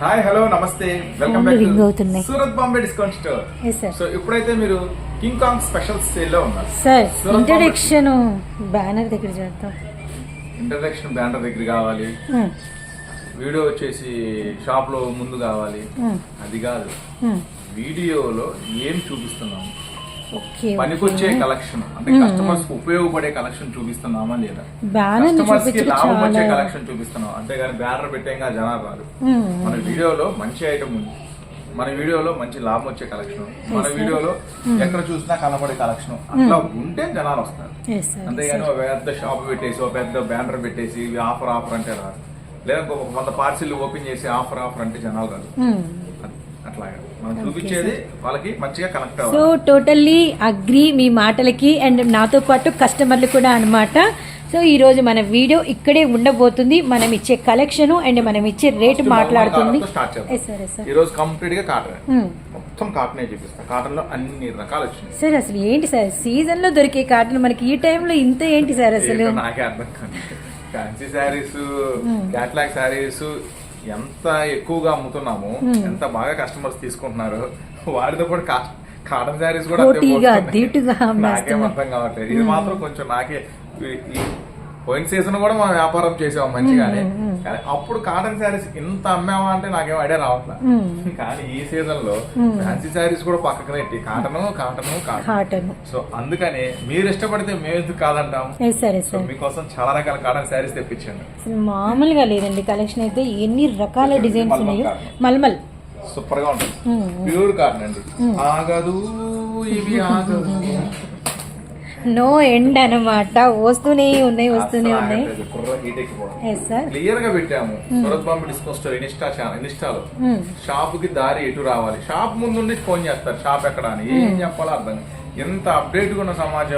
Hi hello నమస్తే. Welcome back అవుతున్నాయి. Surat Bombay discount store so ఇప్పుడైతే మీరు కింగ్ కాంగ్ స్పెషల్ సేల్లో ఉన్నారు సార్ ఇంట్రడక్షన్ బ్యానర్ దగ్గర చేద్దాం. ఇంట్రడక్షన్ బ్యానర్ దగ్గర కావాలి. వీడియో వచ్చేసి షాప్లో ముందు కావాలి. ఉమ్, అది కాదు. వీడియోలో ఏం చూపిస్తున్నాము? పనికొచ్చే కలెక్షన్ అంటే కస్టమర్స్కి ఉపయోగపడే కలెక్షన్ చూపిస్తున్నామా లేదా? కస్టమర్స్కి లాభం వచ్చే కలెక్షన్ చూపిస్తున్నాం అంతేగాని బ్యానర్ పెట్టేగా జనాలు రాదు ఉమ్, మన వీడియోలో మంచి ఐటమ్ ఉంది. మన వీడియోలో మంచి లాభం వచ్చే కలెక్షన్ మన వీడియోలో ఎక్కడ చూసినా కనబడే కలెక్షన్ అట్లా ఉంటే జనాలు వస్తారు. అంతేగాని ఒక పెద్ద షాప్ పెట్టేసి ఒక పెద్ద బ్యానర్ పెట్టేసి ఆఫర్ ఆఫర్ అంటే రాదు. లేదా వంద పార్సిల్ ఓపెన్ చేసి ఆఫర్ ఆఫర్ అంటే జనాలు కాదు. అట్లాగా. మనం చూపించేది వాళ్ళకి మంచిగా కనెక్ట్ సో టోటల్లీ అగ్రి మీ మాటలకి అండ్ నాతో పాటు కస్టమర్లు కూడా అన్నమాట. సో ఈ రోజు మన వీడియో ఇక్కడే ఉండబోతుంది. మనం ఇచ్చే కలెక్షన్ అండ్ మనం ఇచ్చే రేట్ మాట్లాడుతుంది. ఎస్ సార్ ఎస్ సార్ ఈ రోజు కంప్లీట్గా కాటన్ ఉమ్. మొత్తం కాటనే చూపిస్తా. కాటన్లో అన్ని రకాలు వచ్చినాయి. సార్ అసలు ఏంటి సార్ సీజన్లో దొరికే కాటన్ మనకి ఈ టైంలో ఇంత ఏంటి సార్ అసలు? ఏంటో నాకే అర్థం కాదు. ఫ్యాన్సీ శారీస్ క్యాట్లాగ్ శారీస్ ఎంత ఎక్కువగా అమ్ముతున్నాము ఎంత బాగా కస్టమర్స్ తీసుకుంటున్నారు వారితో కూడా కాటన్ శారీస్ కూడా నాకేం. అర్థం కావట్లేదు. ఇది మాత్రం కొంచెం నాకే పోయిన సీజన్ కూడా మనం వ్యాపారం చేసాం మంచిగానే. కానీ అప్పుడు కాటన్ శారీస్ ఇంత అమ్మామా అంటే నాకేం ఐడియా రావట్లేదు కానీ ఈ సీజన్లో ఫ్యాన్సీ శారీస్ కూడా పక్కన పెట్టి కాటన్ కాటన్ కాటన్. సో అందుకని మీరు ఇష్టపడితే మేము ఎందుకు కాదంటాం? సో మీకోసం చాలా రకాల కాటన్ శారీస్ తెప్పించాను అసలు మామూలుగా లేదండి కలెక్షన్ అయితే. ఎన్ని రకాల డిజైన్స్ ఉన్నాయో. మల్మల్. సూపర్గా ఉంటుంది. ప్యూర్ కాటన్ అండి. ఆగదు ఇవి ఆగదు నో ఎండ్ అన్నమాట. వస్తూనే ఉన్నాయి వస్తూనే ఉన్నాయి. ఎస్ సార్ క్లియర్గా పెట్టాము. Surat Bombay discount store insta channel ఇన్స్టాలో. Hmm. షాప్కి దారి ఎటు రావాలి? షాప్ ముందు ఫోన్ చేస్తారు. షాప్ ఎక్కడ అని. ఏం చెప్పాలో అర్థం. ఎంత అప్డేట్ ఉన్న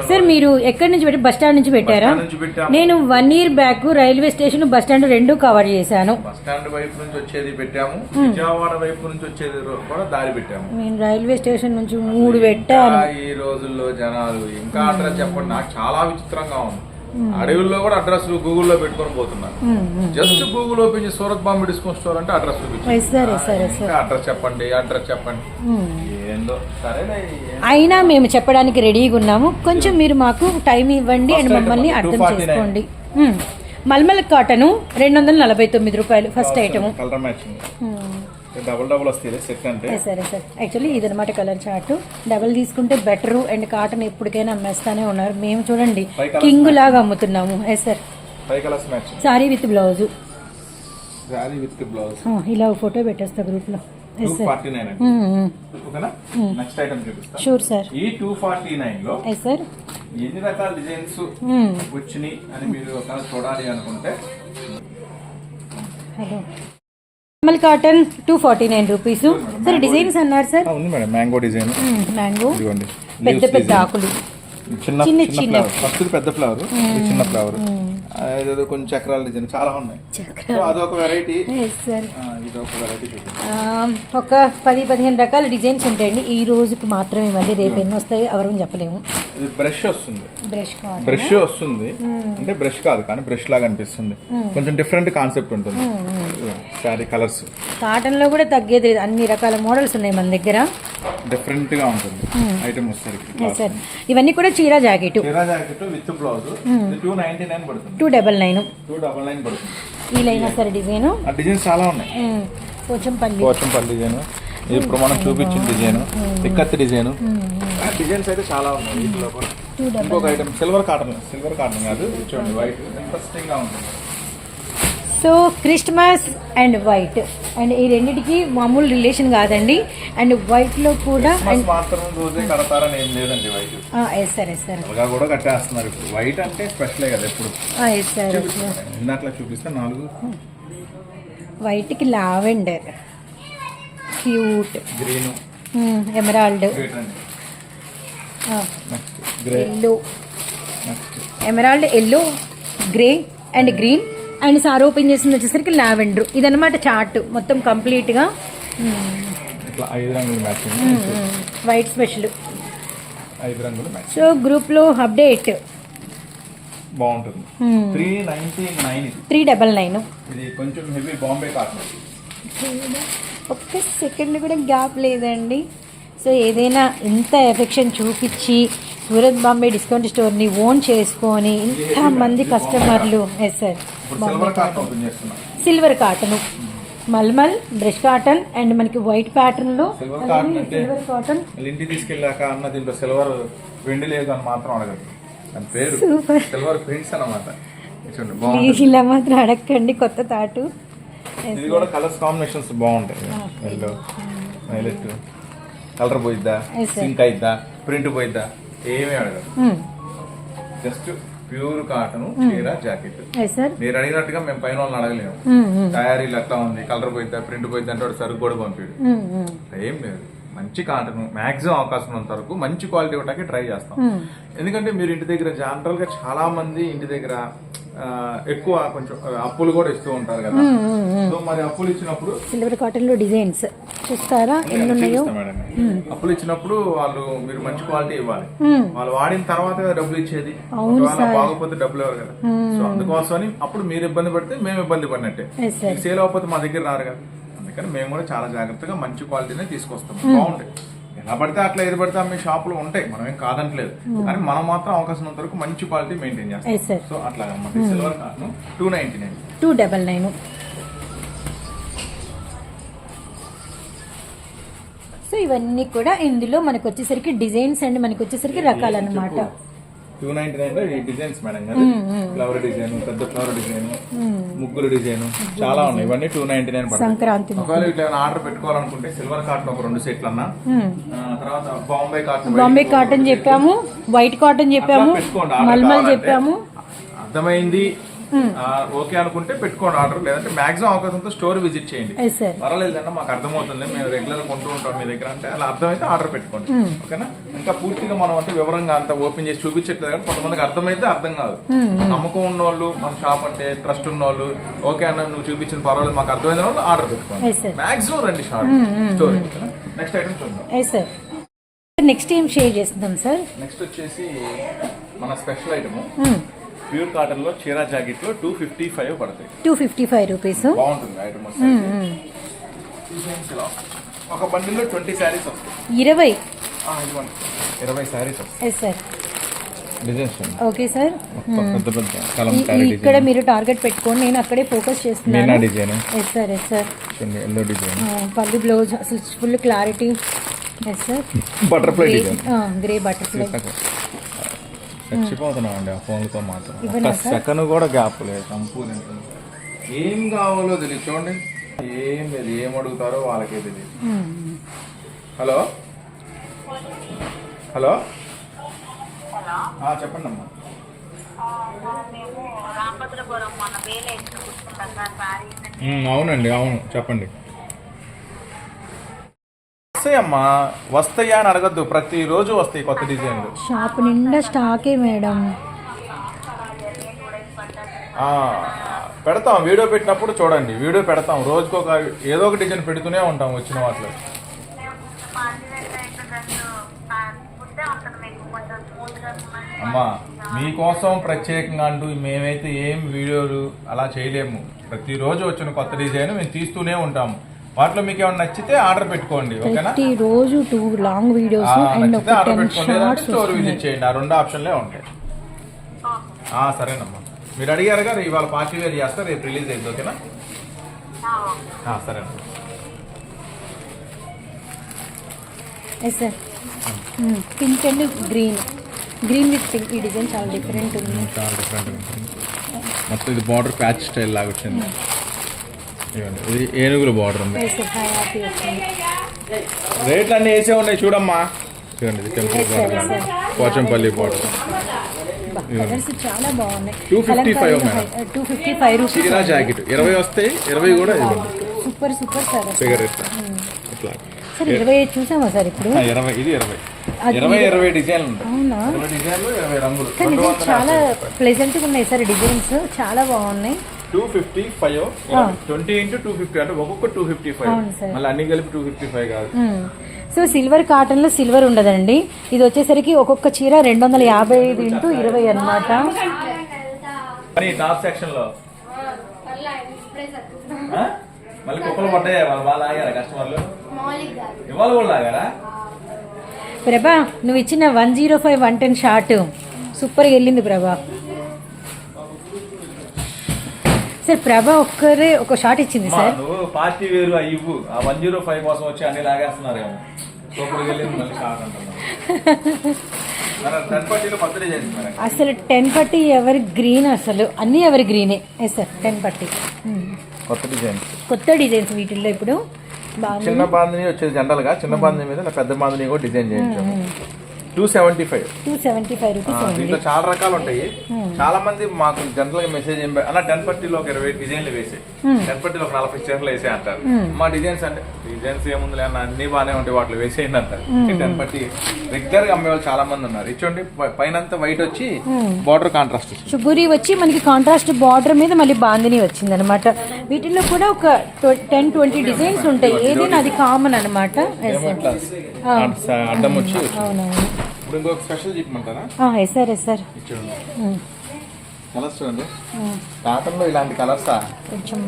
సార్ మీరు ఎక్కడి నుంచి పెట్టి బస్ స్టాండ్ నుంచి పెట్టారా? నుంచి పెట్టాము. నేను one year back railway station bus stand రెండు కవర్ చేశాను. బస్ స్టాండ్ వైపు నుంచి వచ్చేది పెట్టాము. విజయవాడ వైపు నుంచి వచ్చేది కూడా దారి పెట్టాము. నేను రైల్వే స్టేషన్ నుంచి మూడు పెట్టాను ఈ రోజుల్లో జనాలు ఇంకా అడ్రస్ చెప్పండి. నాకు చాలా విచిత్రంగా ఉంది. అడవుల్లో కూడా అడ్రస్ గూగుల్లో పెట్టుకొని పోతున్నారు. జస్ట్ గూగుల్ ఓపెన్ చేసి సూరత్ బాంబే డిస్కౌంట్ స్టోర్ అంటే అడ్రస్ అడ్రస్ చెప్పండి అడ్రస్ చెప్పండి. అయినా మేము చెప్పడానికి రెడీగా ఉన్నాము. కొంచెం మీరు మాకు టైం ఇవ్వండి అండ్ మమ్మల్ని అర్థం 249. చేసుకోండి. మల్మల్ కాటను రెండు వందల నలభై తొమ్మిది రూపాయలు first item colour matching double double వస్తాయి సెట్ అంటే. సరే సార్ యాక్చువల్లీ ఇదనమాట కలర్ చార్ట్ డబల్ తీసుకుంటే బెటరు అండ్ కాటన్ ఎప్పటికైనా అమ్మేస్తానే ఉన్నారు. మేము చూడండి కింగ్ లాగా అమ్ముతున్నాము. Yes sir sari with blouse sari with blouse ఇలా ఫోటో పెట్టేస్తా గ్రూప్లో two yes sir forty nine అండి ఓకేనా? నెక్స్ట్ ఐటమ్ చూపిస్తా. షూర్ సార్ ఈ టూ ఫార్టీ నైన్లో ఎస్ సార్ ఎన్ని రకాల డిజైన్స్ వచ్చినాయి అని మీరు చూడాలి అనుకుంటే? Hello cotton two forty nine rupees sir designs అన్నారు సార్ ఉంది మేడం. మ్యాంగో డిజైన్ మ్యాంగో ఇదిగోండి. పెద్ద పెద్ద ఆకులు. చిన్న చిన్న ఫస్ట్ పెద్ద ఫ్లవర్ చిన్న ఫ్లవర్ అదేదో కొంచెం చక్రాల డిజైన్ చాలా ఉన్నాయి. అదొక వెరైటీ ఎస్ సార్ ఇది ఒక వెరైటీ ఒక పది పదిహేను రకాల డిజైన్స్ ఉంటాయండి. ఈ రోజుకి మాత్రమే మళ్ళీ రేపు ఎన్ని వస్తాయి ఎవరు చెప్పలేము. ఇది బ్రష్ వస్తుంది. బ్రష్ బ్రష్ వస్తుంది. అంటే బ్రష్ కాదు కానీ బ్రష్ లాగా అనిపిస్తుంది. కొంచెం డిఫరెంట్ కాన్సెప్ట్ ఉంటుంది. శారీ కలర్స్ కాటన్లో కూడా తగ్గేది లేదు. అన్ని రకాల మోడల్స్ ఉన్నాయి మన దగ్గర. డిఫరెంట్గా ఉంటుంది ఐటమ్ వచ్చేసరికి. ఇవన్నీ కూడా చీర జాకెట్. చీరా jacket with blouse. Two ninety nine పడుతుంది. Two double nine two double nine పడుతుంది. ఈ లైన్ సరే డిజైన్? ఆ డిజైన్స్ చాలా ఉన్నాయి. కొంచెం పల్లి పోచంపల్లి డిజైన్ ఇప్పుడు మనం చూపించిన డిజైన్ ఇక్కత్ డిజైన్. డిజైన్స్ అయితే చాలా ఉన్నాయి ఇంకొక item silver cotton silver cotton కాదు చూడండి వైట్ ఇంట్రెస్టింగ్గా ఉంటుంది. So Christmas and white. And ఈ రెండిటికి మామూలు రిలేషన్ కాదండి. And white. లో కూడా ఎస్ సార్ ఎస్ సార్ అలాగా కూడా కట్టేస్తున్నారు ఇప్పుడు. వైట్ అంటే స్పెషలే కదా ఎప్పుడు? ఎస్ సార్ ఇందాక చూపిస్తే నాలుగు. వైట్కి lavender. Cute. Green. Emerald. Yellow. Emerald yellow grey and green. And sir open చేసింది వచ్చేసరికి లావెండర్. ఇదన్నమాట చార్ట్ మొత్తం కంప్లీట్గా. ఇట్లా ఐదు రంగులు మ్యాచింగ్ వైట్ స్పెషల్ సో గ్రూప్లో అప్డేట్ బాగుంటుంది. త్రీ నైన్టీ నైన్ ఇది. త్రీ డబల్ నైన్ ఇది కొంచెం హెవీ బాంబే కాటన్ ఒక్క సెకండ్ కూడా గ్యాప్ లేదండి. సో ఏదైనా ఇంత ఎఫెక్షన్ చూపించి సూరత్ బాంబే డిస్కౌంట్ స్టోర్ని ఓన్ చేసుకొని ఇంతమంది కస్టమర్లు. Yes sir silver cotton mulmul brush cotton and మనకి వైట్ కాటన్ అంటే సిల్వర్ కాటన్ ఇంటికి తీసుకెళ్ళాక అన్న దీంట్లో సిల్వర్ వెండి లేదు అని మాత్రం అడగదు. దాని పేరు Super. సిల్వర్ ప్రింట్స్ అన్నమాట. ఇలా మాత్రం అడగండి కొత్త తాటు. ఇది కూడా కలర్స్ కాంబినేషన్స్ బాగుంటాయి. ఎల్లో వైలెట్ కలర్ పోయిద్దా. సింక్ అయిద్దా? ప్రింట్ పోయిద్దా? ఏమీ అడగదు. Hmm. జస్ట్ ప్యూర్ కాటన్ చీర జాకెట్. మీరు అడిగినట్టుగా మేము పైన వాళ్ళని అడగలేము. తయారీలు ఎట్లా ఉంది కలర్ పోయిద్దా ప్రింట్ పోయిద్దా అంటే సరుకు కూడా పంపిడు. ఏం లేదు. మంచి కాటన్ మాక్సిమం అవకాశం ఉన్నంత వరకు మంచి క్వాలిటీ ఇవ్వడానికి ట్రై చేస్తాం. ఎందుకంటే మీరు ఇంటి దగ్గర జనరల్గా చాలా మంది ఇంటి దగ్గర ఎక్కువ కొంచెం అప్పులు కూడా ఇస్తూ ఉంటారు కదా. సో మరి అప్పులు ఇచ్చినప్పుడు సిల్వర్ కాటన్లో డిజైన్స్ చూస్తారా? ఎన్ని ఉన్నాయో. అప్పులు ఇచ్చినప్పుడు వాళ్ళు మీరు మంచి క్వాలిటీ ఇవ్వాలి. వాళ్ళు వాడిన తర్వాత డబ్బులు ఇచ్చేది. బాగోకపోతే డబ్బులు ఇవ్వరు కదా. సో అందుకోసమని అప్పుడు మీరు ఇబ్బంది పడితే మేము ఇబ్బంది పడినట్టే. సేల్ అవ్వకపోతే మా దగ్గర రారు కదా. అందుకని మేము కూడా చాలా జాగ్రత్తగా మంచి క్వాలిటీనే తీసుకొస్తాం. బాగుంటాయి. ఎలా పడితే అట్లా ఏది పడితే మీ షాపులో ఉంటాయి. మనం ఏం కాదంటలేదు కానీ మనం మాత్రం అవకాశం ఉన్నంత వరకు మంచి క్వాలిటీ మెయింటైన్ చేస్తాం. సో అట్లా silver cotton two ninety nine two double nine so ఇవన్నీ కూడా ఇందులో మనకు వచ్చేసరికి డిజైన్స్ అండ్ మనకి వచ్చేసరికి రకాలన్నమాట. టూ నైన్టీ నైన్లో ఈ డిజైన్స్ మేడం గారు. ఫ్లవర్ డిజైన్ పెద్ద ఫ్లవర్ డిజైన్ ముగ్గులు డిజైన్ చాలా ఉన్నాయి. ఇవన్నీ టూ నైన్టీ నైన్ సంక్రాంతి ఒకవేళ ఇట్లా ఆర్డర్ పెట్టుకోవాలనుకుంటే సిల్వర్ కాటన్ ఒక రెండు సెట్లు అన్నా తర్వాత బాంబే కాటన్ బాంబే కాటన్ చెప్పాము వైట్ కాటన్ చెప్పాము మల్మల్. చెప్పాము. అర్థమైంది. ఓకే అనుకుంటే పెట్టుకోండి ఆర్డర్. లేదంటే మాక్సిమం అవకాశంతో స్టోర్ విజిట్ చేయండి. పర్వాలేదన్నా మాకు అర్థమవుతుంది. మేము రెగ్యులర్ కొంటూ ఉంటాం మీ దగ్గర అంటే అలా అర్థమైతే ఆర్డర్ పెట్టుకోండి. ఓకేనా? ఇంకా పూర్తిగా మనం అంటే వివరంగా అంత ఓపెన్ చేసి చూపించట్లేదు కానీ కొంతమందికి అర్థమైతే అర్థం కాదు. నమ్మకం ఉన్న వాళ్ళు మన షాప్ అంటే ట్రస్ట్ ఉన్న వాళ్ళు ఓకే అన్న నువ్వు చూపించిన పర్వాలేదు మాకు అర్థమైన వాళ్ళు ఆర్డర్ పెట్టుకోండి. మాక్సిమం రండి షాప్. స్టోరీ నెక్స్ట్ ఐటమ్ చూద్దాం. నెక్స్ట్ ఏం షేర్ చేస్తున్నాం సార్ నెక్స్ట్ వచ్చేసి మన స్పెషల్ ఐటమ్. Hmm. ప్యూర్ కాటన్లో చీరా జాకెట్లో టూ ఫిఫ్టీ ఫైవ్ పడతాయి. Two fifty five rupees? బాగుంటుంది ఐటమ్ డిజైన్స్ ఇలా ఒక బండిల్లో ట్వంటీ శారీస్ వస్తాయి. ఇరవై. ఇరవై శారీస్ వస్తాయి. Yes sir. Okay sir. ఇక్కడ మీరు టార్గెట్ పెట్టుకోండి నేను అక్కడే ఫోకస్ చేస్తున్నాను. Design. Yes sir yes sir. Yellow design. పల్లి బ్లౌజ్ అసలు full clarity. Yes sir. Butterfly design. Grey butterfly చచ్చిపోతున్నాం అండి ఆ ఫోన్లతో మాత్రం. ఒక సెకండ్ కూడా గ్యాప్ లేదు సంపూర్ణ ఏం కావాలో తెలియదు చూడండి. ఏం లేదు ఏం అడుగుతారో వాళ్ళకే తెలియదు. హలో? హలో? ఆ, చెప్పండి అమ్మా. ఉమ్, అవునండి అవును చెప్పండి. వస్తాయమ్మా. వస్తాయా అని అడగద్దు. ప్రతిరోజు వస్తాయి కొత్త డిజైన్లు. షాప్ నిండా స్టాకే మేడం. పెడతాం. వీడియో పెట్టినప్పుడు చూడండి. వీడియో పెడతాం. రోజుకు ఒక ఏదో ఒక డిజైన్ పెడుతూనే ఉంటాం వచ్చిన వాటిలో. అమ్మా మీకోసం ప్రత్యేకంగా అంటూ మేమైతే ఏం వీడియోలు అలా చేయలేము. ప్రతిరోజు వచ్చిన కొత్త డిజైన్ మేము తీస్తూనే ఉంటాము. వాటిలో మీకు ఏమైనా నచ్చితే ఆర్డర్ పెట్టుకోండి ఓకేనా? ప్రతి రోజు టూ లాంగ్ వీడియోస్ అండ్ నచ్చితే ఒక ఆర్డర్ పెట్టుకోండి లేదంటే షార్ట్స్ స్టోర్ విజిట్ చేయండి ఆ రెండు ఆప్షన్లే ఉంటాయి. ఆ, సరేనమ్మా. మీరు అడిగారు కదా ఇవాళ పార్టీ వేర్ చేస్తారు రేపు రిలీజ్ అయింది ఓకేనా? ఆ, సరేనమ్మా. Yes sir pink and green green with pink ఈ డిజైన్ చాలా డిఫరెంట్ ఉంది. చాలా డిఫరెంట్ ఉంటుంది మొత్తం ఇది బార్డర్ ప్యాచ్ స్టైల్ లాగా వచ్చింది. ఇదిగోండి, ఇది ఏనుగుల బార్డర్ ఉంది. రేట్లు అన్ని వేసే ఉన్నాయి చూడమ్మా. చూడండి ఇది టెంపుల్ బార్డర్. పోచంపల్లి బార్డర్ బాగున్నాయి. 255 madam. Two fifty five rupees చీరా జాకెట్ ఇరవై వస్తాయి ఇరవై కూడా ఇవ్వండి సూపర్ సూపర్ సార్ ఫిగర్ ఇట్లా. సార్ ఇరవై చూసామా సార్ ఇప్పుడు? ఇరవై ఇది ఇరవై. ఇరవై ఇరవై డిజైన్లు అవునా? డిజైన్లు ఇరవై రంగులు. చాలా ప్లెజెంట్గా ఉన్నాయి సార్ డిజైన్స్ చాలా బాగున్నాయి. Two fifty five twenty into two fifty అంటే ఒక్కొక్క టూ ఫిఫ్టీ ఫైవ్. మళ్ళీ అన్ని కలిపి టూ ఫిఫ్టీ ఫైవ్ కాదు. సో సిల్వర్ కాటన్లో సిల్వర్ ఉండదండి. ఇది వచ్చేసరికి ఒక్కొక్క చీర రెండు వందల యాభై ఐదు ఇంటూ ఇరవై అనమాట టాప్ సెక్షన్లో? మళ్ళీ కుక్కలు పడ్డాయి వాళ్ళు బాగా లాగారా కస్టమర్లు ఇవాళ కూడా లాగారా? ప్రభా నువ్వు ఇచ్చిన one zero five one ten short సూపర్గా వెళ్ళింది ప్రభా. సార్ ప్రభా ఒక్కరే ఒక షార్ట్ ఇచ్చింది సార్. నువ్వు పార్టీ వేరు ఆ ఇవ్వు. ఆ వన్ జీరో ఫైవ్ కోసం వచ్చి అన్ని లాగేస్తున్నారు ఏమో సూపర్ వెళ్ళింది మళ్ళీ షాక్ అంటున్నాను మన టెన్ పార్టీలో కొత్త డిజైన్స్ మరి అసలు టెన్ పట్టి ఎవరి గ్రీన్ అసలు? అన్నీ ఎవరి గ్రీనే. ఎస్ సార్ టెన్ పట్టి మ్మ్. కొత్త డిజైన్స్ కొత్త డిజైన్స్ వీటిల్లో ఇప్పుడు. చిన్న బాందిని వచ్చేది జనరల్గా చిన్న బాందిని మీద పెద్ద బాందిని కూడా డిజైన్ చేయించాము. Two seventy five two seventy five rupees దీంట్లో చాలా రకాలు ఉంటాయి చాలా మంది మాకు జనరల్గా మెసేజ్ ఏం అలా టెన్ పట్టీలో ఒక ఇరవై డిజైన్లు వేసే టెన్ పట్టీలో ఒక నలభై చీరలు వేసే అంటారు. మా డిజైన్స్ అంటే డిజైన్స్ ఏముంది అన్న అన్ని బాగానే ఉంటాయి వాటిలో వేసేయండి అంటారు. టెన్ పట్టి రెగ్యులర్గా అమ్మే వాళ్ళు చాలా మంది ఉన్నారు. ఇచ్చోండి ప- పైన వైట్ వచ్చి బార్డర్ కాంట్రాస్ట్ షుగూరి వచ్చి మనకి కాంట్రాస్ట్ బార్డర్ మీద మళ్ళీ బాందిని వచ్చింది అనమాట వీటిల్లో కూడా ఒక టెన్ ట్వంటీ డిజైన్స్ ఉంటాయి. ఏదైనా అది కామన్ అనమాట అడ్డం వచ్చి అవునవును. ఇప్పుడు ఇంకొక స్పెషల్ చెప్పమంటారా yes sir yes sir. Colours చూడండి. కాటన్లో ఇలాంటి కలర్సా కొంచెం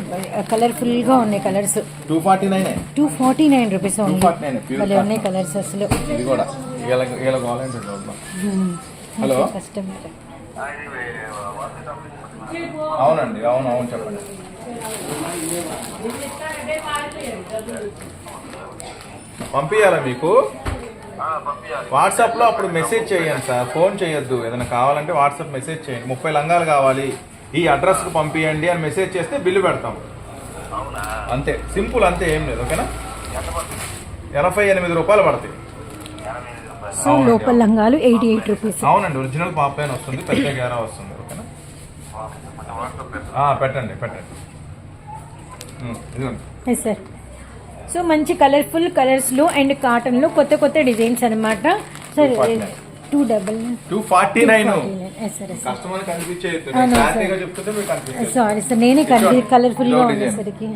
కలర్ఫుల్గా ఉన్నాయి colours two forty nine two forty nine rupees ఉంది 249, pure భలే ఉన్నాయి కలర్స్ అసలు. ఇది కూడా. హలో కస్టమర్ అవునండి అవును అవును చెప్పండి. పంపించాలా మీకు? వాట్సాప్లో అప్పుడు మెసేజ్ చేయండి సార్. ఫోన్ చేయొద్దు. ఏదైనా కావాలంటే వాట్సాప్ మెసేజ్ చేయండి. ముప్పై లంగాలు కావాలి. ఈ అడ్రస్కు పంపించండి అని మెసేజ్ చేస్తే బిల్లు పెడతాం. అంతే. సింపుల్ అంతే ఏం లేదు. ఓకేనా? ఎనభై ఎనిమిది రూపాయలు పడతాయి. సో లోపల లంగాలు ఎయిటీ ఎయిట్ రూపీస్ అవునండి ఒరిజినల్ పాప్ పైన వస్తుంది. పెద్ద గేరా వస్తుంది. ఓకేనా? ఆ, పెట్టండి పెట్టండి. ఇదిగోండి. సార్ సో మంచి కలర్ఫుల్ కలర్స్లో అండ్ కాటన్లో కొత్త కొత్త డిజైన్స్ అనమాట sir 249. Two double two forty nine sir sorry sir నేనే కలర్ కలర్ఫుల్గా ఇదో డిజైన్. ఉండేసరికి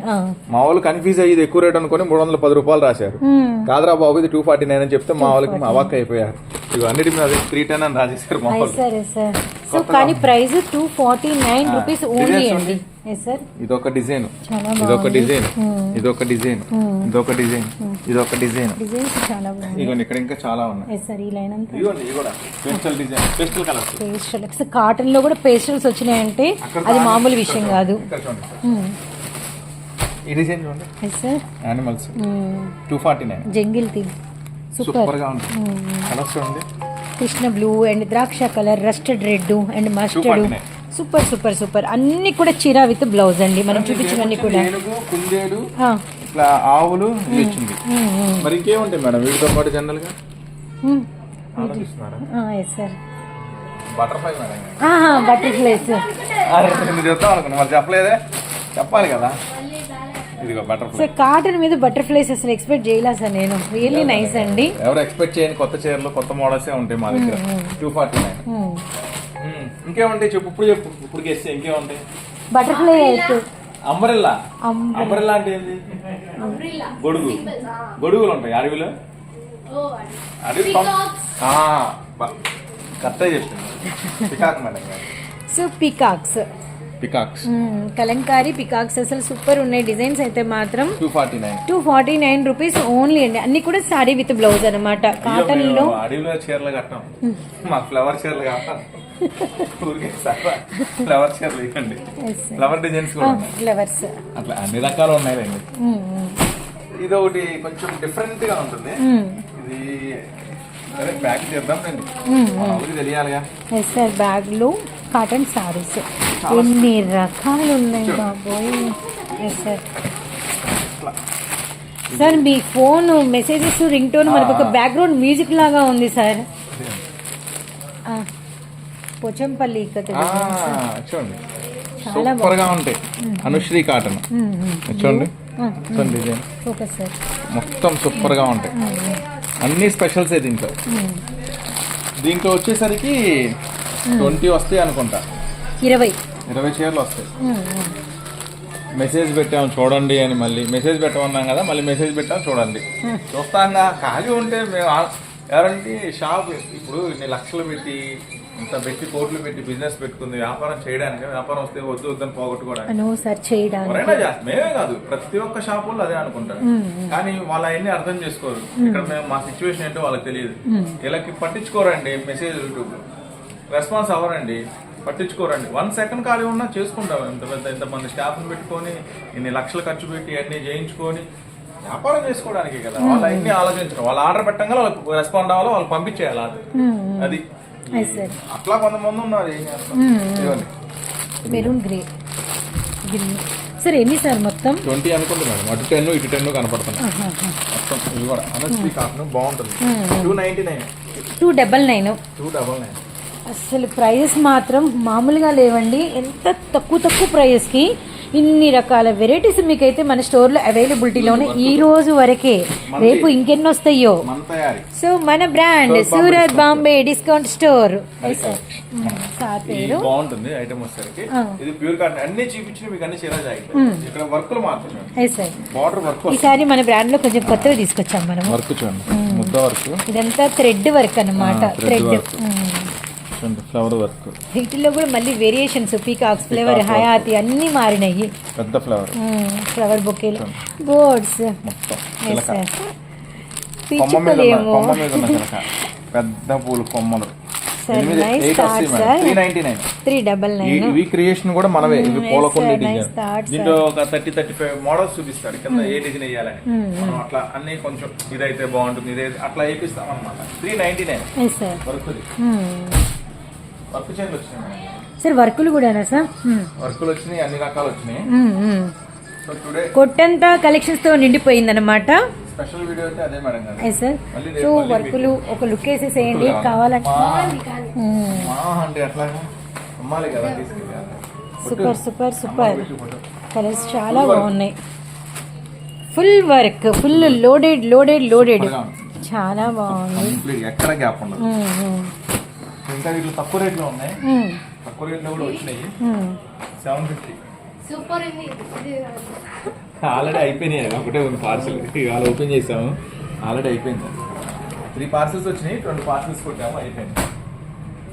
మా వాళ్ళు కన్ఫ్యూజ్ అయ్యి ఎక్కువ రేట్ అనుకుని మూడు వందల పది రూపాయలు రాశారు. కాదురా బాబు ఇది టూ ఫార్టీ నైన్ అని చెప్తే మా వాళ్ళకి అవాక్ అయిపోయారు. ఇవి అన్నిటి మీద త్రీ టెన్ అని రాసేసారు మా వాళ్ళు. సార్ సో కానీ price two forty nine rupees only అండి. ఇదొక డిజైన్. ఇదొక. డిజైన్. మ్మ్. ఇదొక డిజైన్. ఇదొక డిజైన్. ఇదొక డిజైన్. డిజైన్స్ చాలా బాగుంది ఇదిగోండి ఇక్కడ ఇంకా చాలా ఉన్నాయి. సార్ ఈ లైన్ అంతా. ఇదిగోండి ఇది కూడా. Pastel design pastel colours pastel కాటన్లో కూడా పేస్టల్స్ వచ్చినాయంటే అది మామూలు విషయం కాదు. ఈ డిజైన్ చూడండి. Sir animals two forty nine jungle theme సూపర్గా కలర్స్ చూడండి. కృష్ణ బ్లూ అండ్ ద్రాక్ష colour rusted red and mustard 249. Super super super. అన్ని కూడా చీర విత్ బ్లౌజ్ అండి. మనం చూపించినవన్నీ కూడా. కుందేలు ఇట్లా ఆవులు మ్మ్. మరి ఇంకేముంటాయి మేడం? వీటితో పాటు జనరల్గా yes sir butterfly madam. Butterflies అరే, మీరు చెప్తాం అనుకున్నా. మరి చెప్పలేదే? చెప్పాలి కదా. బటర్ఫ్లై. సార్ కాటన్ మీద బటర్ఫ్లైస్ అసలు ఎక్స్పెక్ట్ చేయలే సార్ నేను. రియల్లీ నైస్ అండి. ఎవరు ఎక్స్పెక్ట్ చేయని కొత్త చీరలు కొత్త మోడల్సే ఉంటాయి మా దగ్గర. Two forty nine. ఇంకేముంటాయి చెప్పు ఇప్పుడు చెప్పు. ఇప్పుడు గెస్తే ఇంకేముంటాయి? బటర్ఫ్లై అయితే. అంబరెల్లా. అంబరెల్లా అంటే ఏంది? గొడుగు. గొడుగులు ఉంటాయి అడవిలో? అడవి. కరెక్టే చెప్పింది peacock madam so peacocks peacocks Kalamkari peacocks అసలు సూపర్ ఉన్నాయి. డిజైన్స్ అయితే మాత్రం two forty nine two forty nine rupees only అండి. అన్ని కూడా సారీ విత్ బ్లౌజ్ అనమాట కాటన్లో. అడవిలో చీరలు కట్టాం. మాకు ఫ్లవర్ చీరలు కావాలి. ఊరికే ఫ్లవర్ చీరలు ఇవ్వండి. ఫ్లవర్ డిజైన్స్ కూడా. ఫ్లవర్స్ అట్లా అన్ని రకాలు ఉన్నాయండి ఇది ఒకటి కొంచెం డిఫరెంట్గా ఉంటుంది. ఇది సరే ప్యాక్ చేద్దాం రండి. తెలియాలిగా. సార్ బ్యాగ్లు కాటన్ సారీస్ ఎన్ని రకాలు ఉన్నాయి బాబోయ్ ఎస్ సార్ సార్ మీ ఫోన్ మెసేజెస్ రింగ్ టోన్ మనకు ఒక బ్యాక్గ్రౌండ్ మ్యూజిక్ లాగా ఉంది సార్ పోచంపల్లి చూడండి. సూపర్గా ఉంటాయి. అనుశ్రీ కాటన్. చూడండి. డిజైన్. మొత్తం సూపర్గా ఉంటాయి. అన్ని స్పెషల్స్ దీంట్లో. దీంట్లో వచ్చేసరికి ట్వంటీ వస్తాయి అనుకుంటా. ఇరవై. ఇరవై చీరలు వస్తాయి. మెసేజ్ పెట్టాము చూడండి అని మళ్ళీ. మెసేజ్ పెట్టమన్నాం కదా మళ్ళీ మెసేజ్ పెట్టాము చూడండి. చూస్తాంగా ఖాళీ ఉంటే మేము ఎవరంటే షాప్ ఇప్పుడు ఇన్ని లక్షలు పెట్టి ఇంత పెట్టి కోట్లు పెట్టి బిజినెస్ పెట్టుకుంది వ్యాపారం చేయడానికి వ్యాపారం వస్తే వద్దు వద్దని పోగొట్టుకోవడానికి. సార్ చేయడానికి. మేమే కాదు ప్రతి ఒక్క షాపుల్లో అదే అనుకుంటారు. కానీ వాళ్ళ అవన్నీ అర్థం చేసుకోరు. ఇక్కడ మేము మా సిచ్యువేషన్ ఏంటో వాళ్ళకి తెలియదు. వీళ్ళకి పట్టించుకోరండి మెసేజ్ యూట్యూబ్. రెస్పాన్స్ అవ్వరండి పట్టించుకోరండి. వన్ సెకండ్ ఖాళీ ఉన్నా చేసుకుంటాం. ఇంత పెద్ద ఇంతమంది స్టాఫ్ని పెట్టుకొని ఇన్ని లక్షలు ఖర్చు పెట్టి అన్ని చేయించుకొని వ్యాపారం చేసుకోవడానికి కదా. వాళ్ళు అన్ని ఆలోచించరు. వాళ్ళు ఆర్డర్ పెట్టంగా వాళ్ళకి రెస్పాండ్ అవ్వాలి వాళ్ళు పంపించేయాలి. అది. అట్లా కొంతమంది ఉన్నారు. Maroon grey. గ్రీన్ సార్ ఎన్ని సార్ మొత్తం? ట్వంటీ అనుకుంటున్నాను. అటు టెన్ ఇటు టెన్ కనపడుతున్నాయి. మొత్తం ఇది కూడా. బాగుంటుంది. Two ninety nine two double nine two double nine అసలు ప్రైజెస్ మాత్రం మామూలుగా లేవండి. ఎంత తక్కువ తక్కువ ప్రైజెస్కి ఇన్ని రకాల వెరైటీస్ మీకైతే మన స్టోర్లో అవైలబిలిటీలోనే ఈ రోజు వరకే. రేపు ఇంకెన్ని వస్తాయో సో మన brand Surat Bombay discount store. Sir sir ఇది పేరు? బాగుంటుంది ఐటమ్ వచ్చేసరికి. ఆ. ఇది ప్యూర్ కాటన్. అన్ని చూపించిన మీకు అన్ని చీర జాకెట్. ఇక్కడ వర్క్లు మాత్రమే. ఎస్ సార్ బార్డర్ వర్క్ ఈసారి మన బ్రాండ్లో కొంచెం కొత్తగా తీసుకొచ్చాం మనం వర్క్ చూడండి. ముద్ద వర్క్ ఇదంతా థ్రెడ్ వర్క్ అన్నమాట. థ్రెడ్. Flower work. వీటిల్లో కూడా మళ్ళీ వేరియేషన్స్ పీకాక్స్ ఫ్లేవర్ హయాతి అన్నీ మారినాయి. పెద్ద ఫ్లవర్. ఫ్లవర్ బొకేలు బోర్డ్స్ పెద్ద పూలు కొమ్మలు. Three ninety nine three double nine ఇవి క్రియేషన్ కూడా మనవే. ఇవి Mm, పూలకొండ డిజైన్ దీంట్లో ఒక థర్టీ థర్టీ ఫైవ్ మోడల్స్ చూపిస్తాడు కింద ఏ డిజైన్ వేయాలని మనం అట్లా అన్ని కొంచెం ఇదైతే బాగుంటుంది ఇదైతే అట్లా వేపిస్తాం అనమాట three ninety nine yes sir work work వచ్చినాయి సార్ వర్కులు కూడానా సార్? వర్కులు వచ్చినాయి అన్ని రకాలు వచ్చినాయి. సో టుడే కొట్టంతా కలెక్షన్స్తో నిండిపోయిందన్నమాట. స్పెషల్ వీడియో అయితే అదే మేడం గారు. Yes sir? సో వర్కులు ఒక లుక్ వేసేసేయండి కావాలంటే. అంటే అట్లా అమ్మాలి కదా సూపర్ సూపర్ సూపర్. కలర్స్ చాలా బాగున్నాయి. Full work full loaded loaded loaded. చాలా బాగుంది. ఎక్కడ గ్యాప్ ఉండదు. ఇంకా వీటిలో తక్కువ రేట్లో ఉన్నాయి. తక్కువ రేట్లో కూడా వచ్చినాయి. Seven fifty. ఆల్రెడీ అయిపోయినాయి ఒకటే ఉంది పార్సల్. ఇవాళ ఓపెన్ చేసాము. ఆల్రెడీ అయిపోయింది త్రీ పార్సల్స్ వచ్చినాయి రెండు పార్సల్స్ కొట్టాము అయిపోయింది.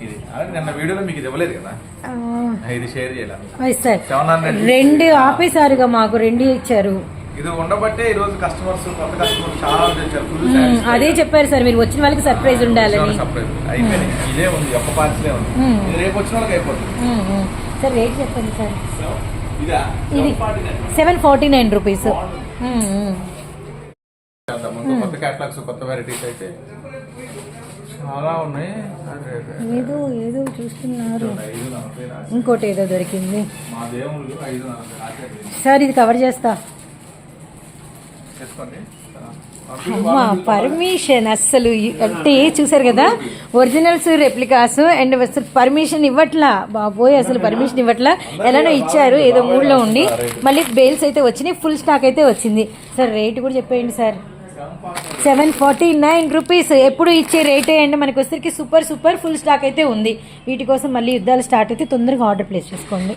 ఇది ఆల్రెడీ నిన్న వీడియోలో మీకు ఇది ఇవ్వలేదు కదా? ఇది షేర్ చేయాలి. అది సార్ సెవెన్ హండ్రెడ్. రెండు ఆపేసారుగా మాకు రెండు ఇచ్చారు. ఇది ఉండబట్టే ఈ రోజు కస్టమర్స్ కొత్త కస్టమర్స్ చాలా మంది వచ్చారు ఫుల్ అదే చెప్పారు సార్ మీరు వచ్చిన వాళ్ళకి సర్ప్రైజ్ ఉండాలని. సర్ప్రైజ్ అయిపోయినాయి. ఇదే ఉంది ఒక్క పార్సలే ఉంది. ఇది రేపు వచ్చిన వాళ్ళకి అయిపోతుంది. సార్ రేట్ చెప్పండి సార్. ఇదా? సెవెన్ ఫార్టీ నైన్ రూపీస్ కొత్త క్యాటలాగ్స్ కొత్త వెరైటీస్ అయితే చాలా ఉన్నాయి. ఏదో ఏదో చూస్తున్నారు. ఇంకోటి ఏదో దొరికింది. సార్ ఇది కవర్ చేస్తా. పర్మిషన్ అస్సలు అంటే చూసారు కదా ఒరిజినల్స్ రెప్లికాస్ అండ్ అసలు పర్మిషన్ ఇవ్వట్లా. బాబోయ్ అసలు పర్మిషన్ ఇవ్వట్లా. ఎలానో ఇచ్చారు ఏదో మూడ్లో ఉండి. మళ్ళీ బెయిల్స్ అయితే వచ్చినాయి ఫుల్ స్టాక్ అయితే వచ్చింది. సార్ రేట్ కూడా చెప్పేయండి sir. Seven forty nine rupees ఎప్పుడు ఇచ్చే రేటే అండి? మనకి వచ్చేసరికి సూపర్ సూపర్ ఫుల్ స్టాక్ అయితే ఉంది. వీటి కోసం మళ్ళీ యుద్ధాలు స్టార్ట్ అయితే తొందరగా ఆర్డర్ ప్లేస్ చేసుకోండి.